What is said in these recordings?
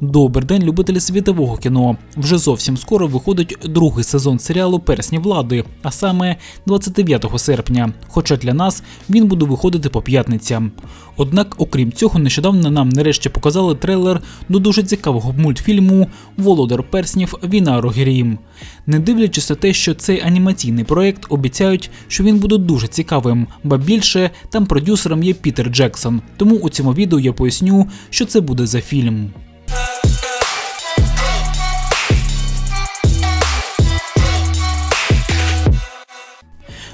Добрий день, любителі світового кіно. Вже зовсім скоро виходить другий сезон серіалу Персні влади, а саме 29 серпня. Хоча для нас він буде виходити по п'ятницям. Однак, окрім цього, нещодавно нам нарешті показали трейлер до дуже цікавого мультфільму Володар Перснів Війна Рогерім. Не дивлячись на те, що цей анімаційний проект обіцяють, що він буде дуже цікавим, ба більше там продюсером є Пітер Джексон. Тому у цьому відео я поясню, що це буде за фільм.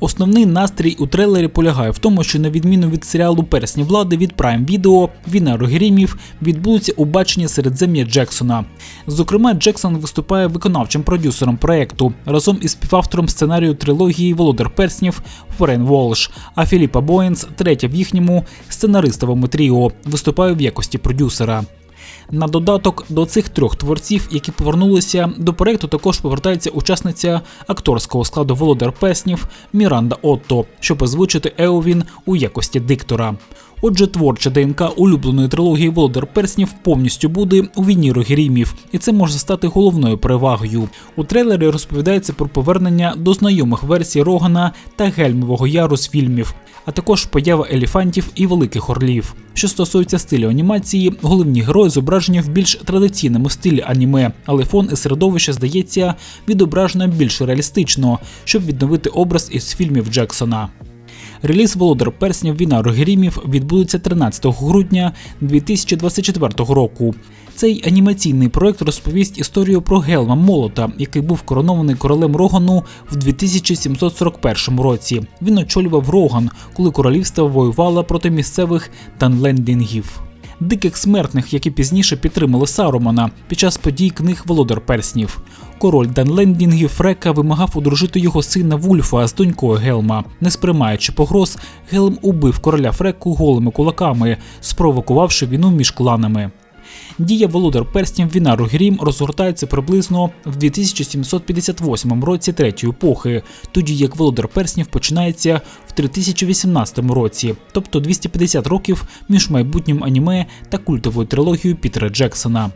Основний настрій у трейлері полягає в тому, що на відміну від серіалу Персні влади від Prime Video, війна Рогерімів відбудеться у баченні Середзем'я Джексона. Зокрема, Джексон виступає виконавчим продюсером проекту разом із співавтором сценарію трилогії Володар Перснів Форен Волш, а Філіпа Боїнс, третя в їхньому сценаристовому тріо, виступає в якості продюсера. На додаток до цих трьох творців, які повернулися до проекту, також повертається учасниця акторського складу Володар Песнів Міранда Отто, щоб озвучити Еовін у якості диктора. Отже, творча ДНК улюбленої трилогії Володар Перснів повністю буде у війні Рогерімів, і це може стати головною перевагою. У трейлері розповідається про повернення до знайомих версій Рогана та Гельмового Яру з фільмів, а також поява елефантів і великих орлів. Що стосується стилю анімації, головні герої зображені в більш традиційному стилі аніме, але фон і середовище здається відображено більш реалістично, щоб відновити образ із фільмів Джексона. Реліз Володар Перснів Війна Рогерімів відбудеться 13 грудня 2024 року. Цей анімаційний проект розповість історію про Гелма Молота, який був коронований королем Рогану в 2741 році. Він очолював Роган, коли королівство воювало проти місцевих танлендінгів. Диких смертних, які пізніше підтримали Сарумана під час подій книг Володар Перснів. Король Данлендінгів Фрека вимагав одружити його сина Вульфа з донькою Гелма. Не сприймаючи погроз, Гелм убив короля Фреку голими кулаками, спровокувавши війну між кланами. Дія Володар Перснів Вінару Грім розгортається приблизно в 2758 році третьої епохи, тоді як Володар Перснів починається в 3018 році, тобто 250 років між майбутнім аніме та культовою трилогією Пітера Джексона.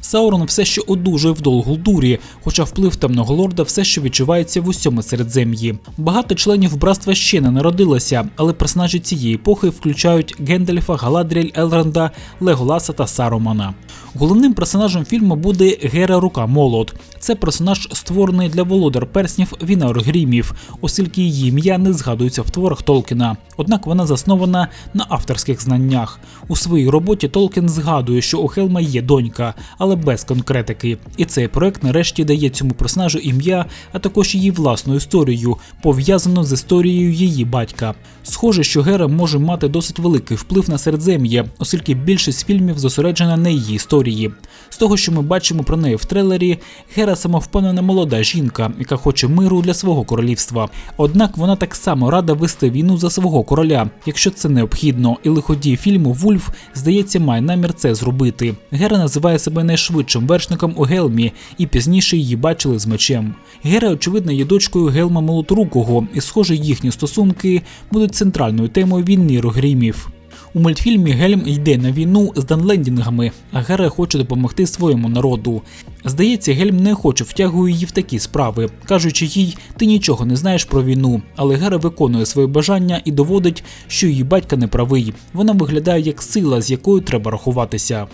Саурон все ще одужує в Долгулдурі, хоча вплив темного лорда все ще відчувається в усьому середзем'ї. Багато членів братства ще не народилося, але персонажі цієї епохи включають Гендальфа, Галадріель, Елранда, Леголаса та Сарумана. Головним персонажем фільму буде Гера Рука Молот. Це персонаж, створений для володар перснів Віна Грімів, оскільки її ім'я не згадується в творах Толкіна. Однак вона заснована на авторських знаннях. У своїй роботі Толкін згадує, що у Хелма є донька, але без конкретики. І цей проект нарешті дає цьому персонажу ім'я, а також її власну історію, пов'язану з історією її батька. Схоже, що Гера може мати досить великий вплив на середзем'я, оскільки більшість фільмів зосереджена на її історії. З того, що ми бачимо про неї в трейлері, Гера самовпевнена молода жінка, яка хоче миру для свого королівства. Однак вона так само рада вести війну за свого короля, якщо це необхідно, і лиходій фільму Вульф, здається, має намір це зробити. Гера називає себе найшвидшим вершником у Гелмі, і пізніше її бачили з мечем. Гера, очевидно, є дочкою Гелма Молоторукого, і, схоже, їхні стосунки будуть центральною темою війни Рогрімів. У мультфільмі Гельм йде на війну з данлендінгами, а Гера хоче допомогти своєму народу. Здається, Гельм не хоче втягує її в такі справи, кажучи їй, ти нічого не знаєш про війну, але Гера виконує своє бажання і доводить, що її батька не правий. Вона виглядає як сила, з якою треба рахуватися.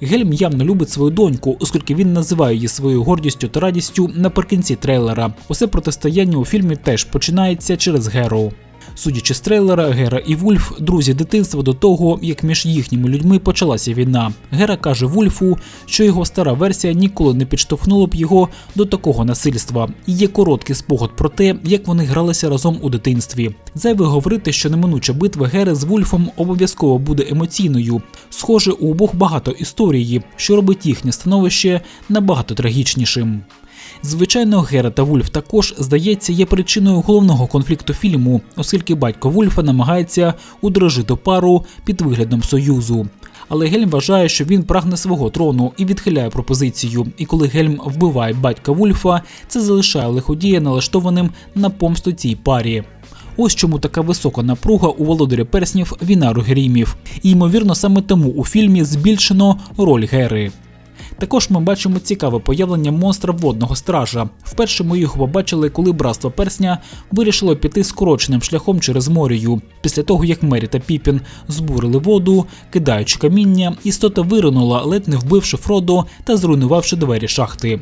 Гельм явно любить свою доньку, оскільки він називає її своєю гордістю та радістю наприкінці трейлера. Усе протистояння у фільмі теж починається через Геру. Судячи з трейлера, Гера і Вульф друзі дитинства до того, як між їхніми людьми почалася війна. Гера каже Вульфу, що його стара версія ніколи не підштовхнула б його до такого насильства. І є короткий спогад про те, як вони гралися разом у дитинстві. Зайве говорити, що неминуча битва Гери з Вульфом обов'язково буде емоційною. Схоже, у обох багато історії, що робить їхнє становище набагато трагічнішим. Звичайно, Гера та Вульф також, здається, є причиною головного конфлікту фільму, оскільки батько Вульфа намагається удружити пару під виглядом союзу. Але Гельм вважає, що він прагне свого трону і відхиляє пропозицію. І коли Гельм вбиває батька Вульфа, це залишає лиходія налаштованим на помсту цій парі. Ось чому така висока напруга у володаря перснів війна Ругерімів. І ймовірно, саме тому у фільмі збільшено роль Гери. Також ми бачимо цікаве появлення монстра водного стража. Вперше ми його побачили, коли братство персня вирішило піти скороченим шляхом через морію. Після того, як Мері та Піпін збурили воду, кидаючи каміння, істота виринула, ледь не вбивши Фродо та зруйнувавши двері шахти.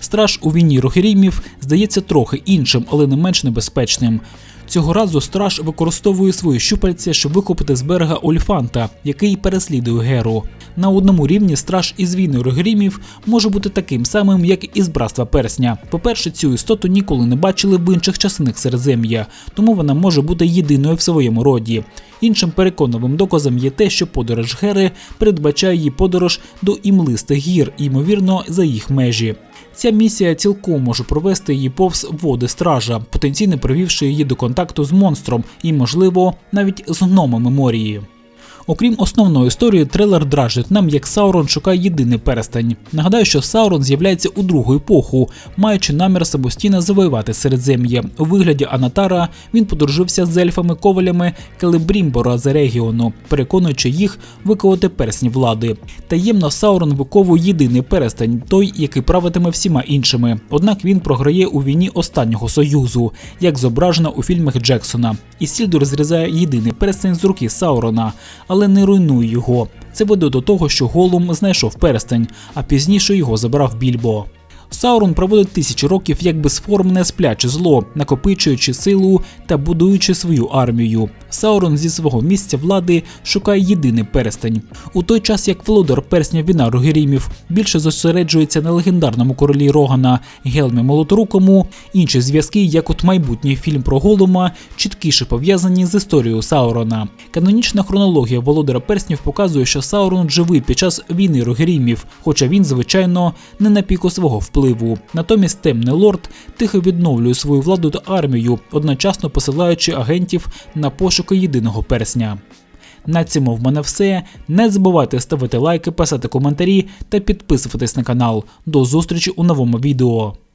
Страж у війні Рогерімів здається трохи іншим, але не менш небезпечним. Цього разу страж використовує свої щупальця, щоб викопати з берега Оліфанта, який переслідує Геру. На одному рівні страж із війни Рогерімів може бути таким самим, як і з братства персня. По-перше, цю істоту ніколи не бачили в інших частинах Середзем'я, тому вона може бути єдиною в своєму роді. Іншим переконливим доказом є те, що подорож Гери передбачає її подорож до імлистих гір, ймовірно, за їх межі. Ця місія цілком може провести її повз води стража, потенційно привівши її до контакту з монстром і, можливо, навіть з гномами морії. Окрім основної історії, трейлер дражить нам, як Саурон шукає єдиний перестань. Нагадаю, що Саурон з'являється у другу епоху, маючи намір самостійно завоювати середзем'я. У вигляді Анатара він подружився з ельфами ковалями Келебрімбора з регіону, переконуючи їх виковати персні влади. Таємно Саурон виковує єдиний перестань, той, який правитиме всіма іншими. Однак він програє у війні останнього союзу, як зображено у фільмах Джексона. І Сільдор зрізає єдиний перестень з руки Саурона але не руйнує його. Це веде до того, що Голум знайшов перстень, а пізніше його забрав Більбо. Саурон проводить тисячі років як безформне спляче зло, накопичуючи силу та будуючи свою армію. Саурон зі свого місця влади шукає єдиний перстень. У той час як володар персня війна Рогерімів більше зосереджується на легендарному королі Рогана Гелмі Молоторукому, інші зв'язки, як от майбутній фільм про Голума, чіткіше пов'язані з історією Саурона. Канонічна хронологія володара перснів показує, що Саурон живий під час війни Рогерімів, хоча він, звичайно, не на піку свого впливу. Натомість темний лорд тихо відновлює свою владу та армію, одночасно посилаючи агентів на пошуки єдиного персня. На цьому в мене все. Не забувайте ставити лайки, писати коментарі та підписуватись на канал. До зустрічі у новому відео.